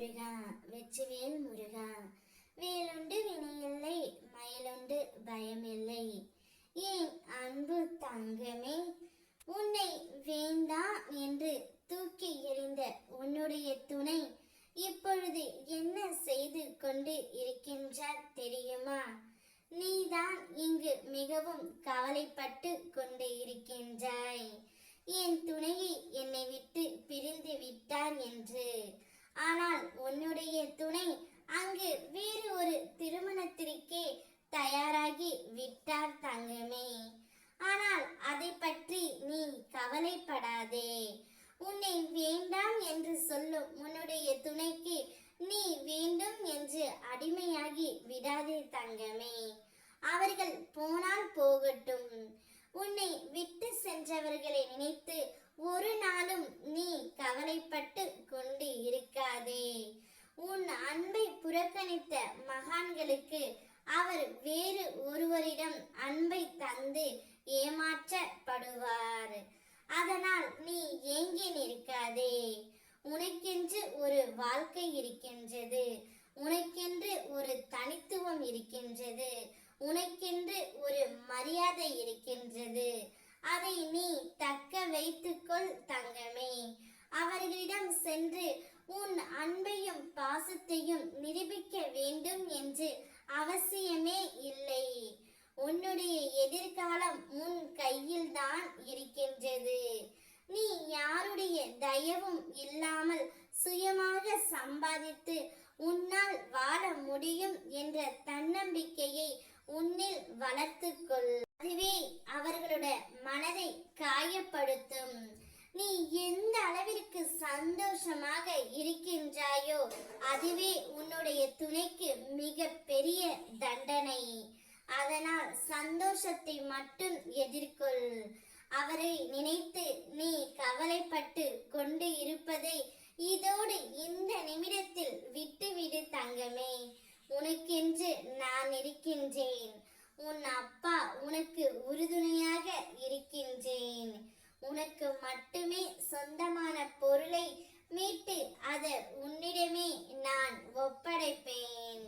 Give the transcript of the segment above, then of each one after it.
முருகா வெற்றிவேல் முருகா. வேலுண்டு வினையில்லை மயிலுண்டு பயமில்லை. ஏன் அன்பு தங்கமே? உன்னை வேண்டாம் என்று தூக்கி எறிந்த உன்னுடைய துணை இப்பொழுது என்ன செய்து கொண்டு இருக்கின்றார் தெரியுமா? நீதான் இங்கு மிகவும் கவலைப்பட்டு கொண்டு இருக்கின்றாய். என் துணை என்னை விட்டு பிரிந்து விட்டார் என்று ஆனால் உன்னுடைய துணை அங்கு வேறு ஒரு திருமணத்திற்கே தயாராகி விட்டார் தங்கமே ஆனால் அதை பற்றி நீ கவலைப்படாதே. உன்னை வேண்டாம் என்று சொல்லும் உன்னுடைய துணைக்கு நீ வேண்டும் என்று அடிமையாகி விடாதே தங்கமே. அவர்கள் போனால் போகட்டும். உன்னை விட்டு சென்றவர்களை நினைத்து ஒரு நாளும் நீ கவலைப்பட்டு கொண்டு இருக்காதே. உன் அன்பை புறக்கணித்த மகான்களுக்கு அவர் வேறு ஒருவரிடம் அன்பை தந்து ஏமாற்ற அதனால் நீ ஏங்கி நிற்காதே உனக்கென்று ஒரு வாழ்க்கை இருக்கின்றது. உனக்கென்று ஒரு தனித்துவம் இருக்கின்றது. உனக்கென்று ஒரு மரியாதை இருக்கின்றது. அதை நீ தக்க வைத்துக்கொள் தங்கமே. அவர்களிடம் சென்று உன் அன்பையும் பாசத்தையும் நிரூபிக்க வேண்டும் என்று அவசியமே இல்லை. உன்னுடைய எதிர்காலம் உன் கையில் தான் இருக்கின்றது. நீ யாருடைய தயவும் இல்லாமல் சுயமாக சம்பாதித்து உன்னால் வாழ முடியும் என்ற தன்னம்பிக்கையை உன்னில் வளர்த்துக்கொள் அதுவே அவர்களுடைய மனதை காயப்படுத்தும். நீ எந்த அளவிற்கு சந்தோஷமாக இருக்கின்றாயோ அதுவே உன்னுடைய துணைக்கு மிக பெரிய தண்டனை. அதனால் சந்தோஷத்தை மட்டும் எதிர்கொள். அவரை நினைத்து நீ கவலைப்பட்டு கொண்டு இருப்பதை இதோடு இந்த நிமிடத்தில் விட்டுவிடு தங்கமே. உனக்கென்று நான் இருக்கின்றேன். உன் அப்பா உனக்கு உறுதுணையாக இருக்கின்றேன். உனக்கு மட்டுமே சொந்தமான பொருளை மீட்டு அதை உன்னிடமே நான் ஒப்படைப்பேன்.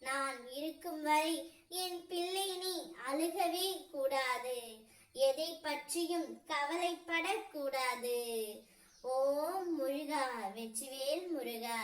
நான் இருக்கும் வரை என் பிள்ளை நீ அழுகவே கூடாது. எதை பற்றியும் கவலைப்படக்கூடாது. ஓம் முருகா வெற்றிவேல் முருகா